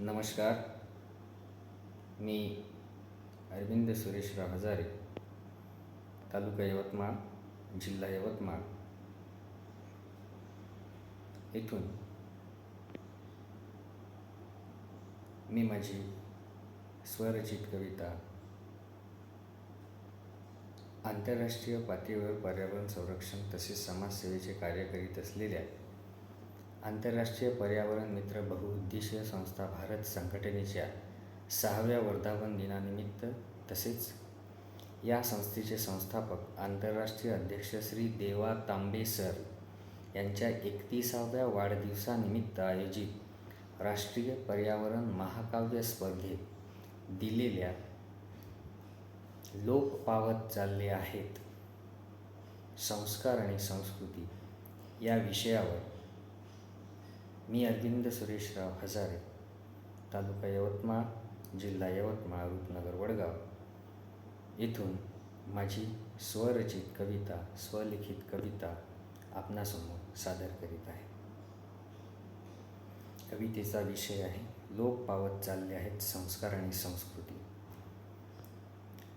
नमस्कार. मी अरविंद सुरेशराव हजारे तालुका यवतमाळ जिल्हा यवतमाळ. येथून मी माझी स्वरचित कविता आंतरराष्ट्रीय पातळीवर पर्यावरण संरक्षण तसेच समाजसेवेचे कार्य करीत असलेल्या आंतरराष्ट्रीय पर्यावरण मित्र बहुउद्देशीय संस्था भारत संघटनेच्या सहाव्या वर्धापन दिनानिमित्त तसेच या संस्थेचे संस्थापक आंतरराष्ट्रीय अध्यक्ष श्री देवा तांबे सर यांच्या एकतीसाव्या वाढदिवसानिमित्त आयोजित राष्ट्रीय पर्यावरण महाकाव्य स्पर्धेत दिलेल्या लोप पावत चालले आहेत. संस्कार आणि संस्कृती या विषयावर मी अरविंद सुरेशराव हजारे तालुका यवतमाळ जिल्हा यवतमाळ रूपनगर वडगाव. येथून माझी स्वरचित कविता स्वलिखित कविता आपणासमोर सादर करीत आहे. कवितेचा विषय आहे लोक पावत चालले आहेत संस्कार आणि संस्कृती.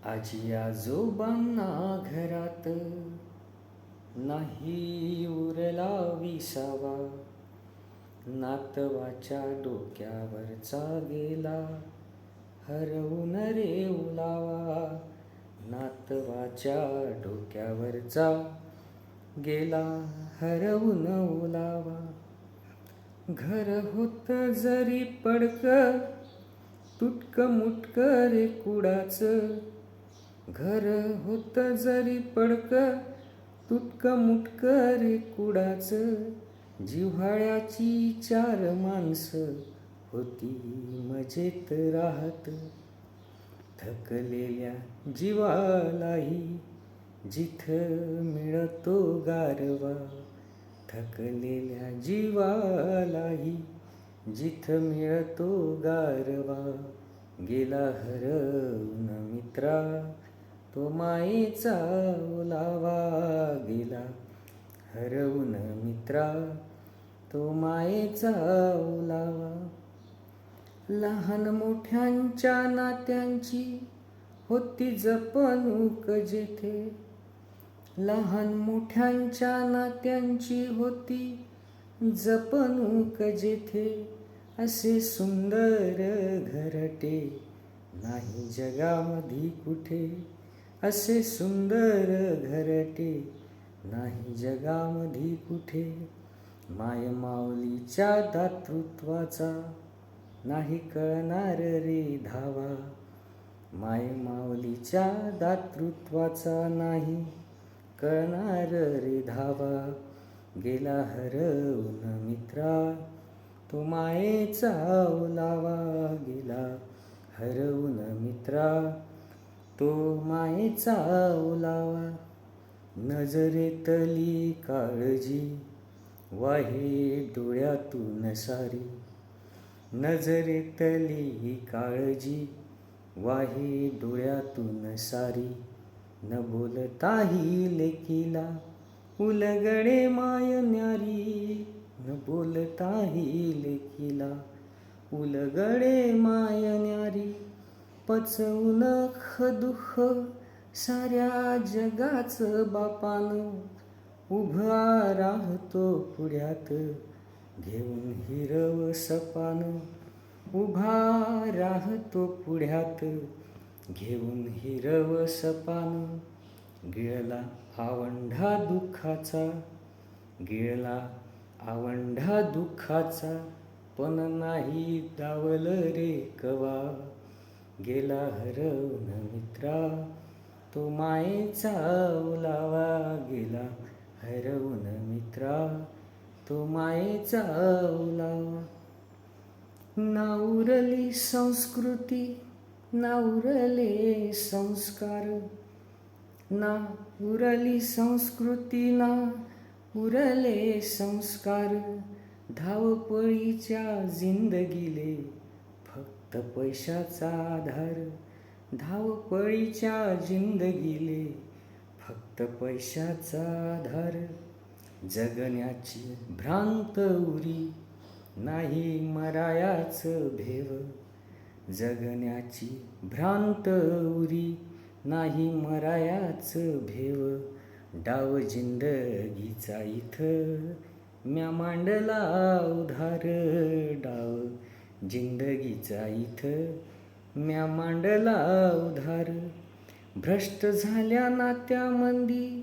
आजी आजोबांना घरात नाही उरला विसावा. नातवाच्या डोक्यावरचा गेला. हरवून रे उलावा नातवाच्या डोक्यावरचा गेला. हरवून उलावा घर होत जरी पडक तुटक मुटक रे कुडाच. घर होत जरी पडक तुटक मुटक रे कुडाचं. जिव्हाळ्याची चार माणसं होती मजेत राहत. थकलेल्या जीवालाही जिथं मिळतो गारवा थकलेल्या जीवालाही जिथं मिळतो गारवा गेला हरवून मित्रा तो मायेचा ओलावा गेला हरवून मित्रा. तो मायेचा ओलावा लहान मोठ्यांच्या नात्यांची होती जपणूक जेथे. लहान मोठ्यांच्या नात्यांची होती जपणूक जेथे. असे सुंदर घरटे नाही जगामध्ये कुठे. असे सुंदर घरटे नाही जगामध्ये कुठे. माय माऊलीच्या दातृत्वाचा नाही कळणार रे धावा. माय माऊलीच्या दातृत्वाचा नाही कळणार रे धावा. गेला हरवून मित्रा तो मायेचा ओलावा. गेला हरवून मित्रा तो मायेचा ओलावा. नजरेतली काळजी वाहे डोळ्यातून सारी नजरेतली काळजी. वाहे डोळ्यातून सारी न बोलताही लेकीला उलगडे माय न्यारी. न बोलताही लेकीला उलगडे माय न्यारी. पचवून दुःख साऱ्या जगाचं बापानं उभा राहतो पुढ्यात घेऊन हिरव सपान. उभा राहतो पुढ्यात घेऊन हिरव सपान. गिळला आवंढा दुःखाचा गिळला आवंढा दुःखाचा पण नाही दावल रे कवा. गेला हरवून मित्रा तो मायेचा ओलावा गेला. तो मायेचा ओलावा नाउरली संस्कृती नाउरले संस्कार ना उरली संस्कृती ना उरले संस्कार. धावपळीच्या जिंदगीले फक्त पैशाचा आधार. धावपळीच्या जिंदगीले फक्त पैशाचा आधार. जगण्याची भ्रांत उरी. नाही मरायाच भेव. जगण्याची भ्रांत उरी. नाही मरायाच भेव. डाव जिंदगीचा इथं. म्या मांडला उधार डाव. जिंदगीचा इथं. म्या मांडला उधार. भ्रष्ट झाल्या नात्यामंदी.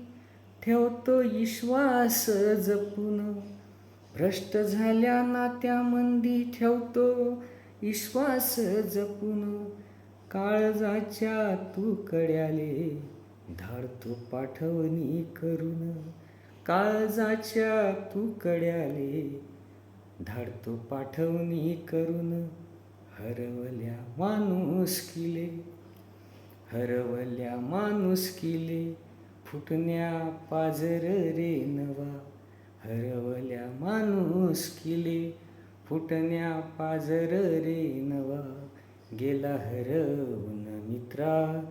ठेवतो विश्वास जपून. भ्रष्ट झाल्या नात्यामंदी ठेवतो विश्वास जपून. काळजाच्या तू कड्याले धाडतो पाठवणी करून. काळजाच्या तू कड्याले धाडतो पाठवणी करून. हरवल्या माणूस किले हरवल्या माणूस किले फुटण्या पाजर रे नवा हरवल्या माणूस किले. फुटण्या पाजर रे नवा गेला हरवून मित्रा.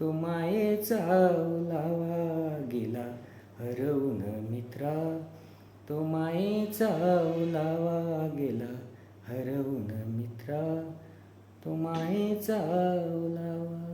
तो मायेचा ओलावा गेला हरवून मित्रा. तो मायेचा ओलावा गेला हरवून मित्रा. तो मायेचा ओलावा